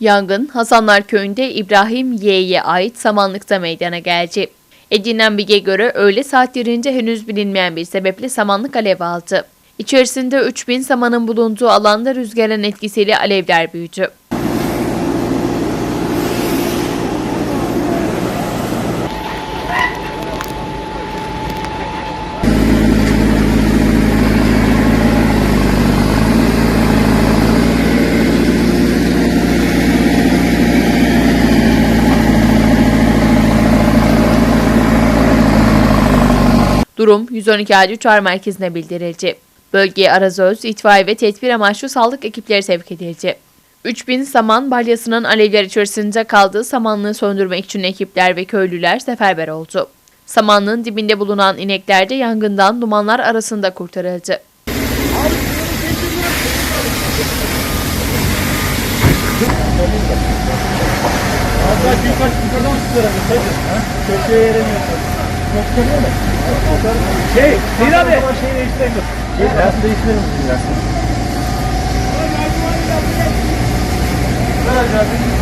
Yangın Hasanlar Köyü'nde İbrahim Y'ye ait samanlıkta meydana geldi. Edinilen bilgiye göre öğle saatlerinde henüz bilinmeyen bir sebeple samanlık alev aldı. İçerisinde 3000 samanın bulunduğu alanda rüzgarın etkisiyle alevler büyüdü. Durum 112 acil çağrı merkezine bildirildi. Bölgeye arazöz, itfaiye ve tedbir amaçlı sağlık ekipleri sevk edildi. 3000 saman balyasının alevler içerisinde kaldığı samanlığı söndürmek için ekipler ve köylüler seferber oldu. Samanlığın dibinde bulunan inekler de yangından dumanlar arasında kurtarıldı. Yeremiyor. Çok mu? Şey, Zeyra abi. Şey değiştiremiyor. Biraz değiştirelim biraz. Ver abi.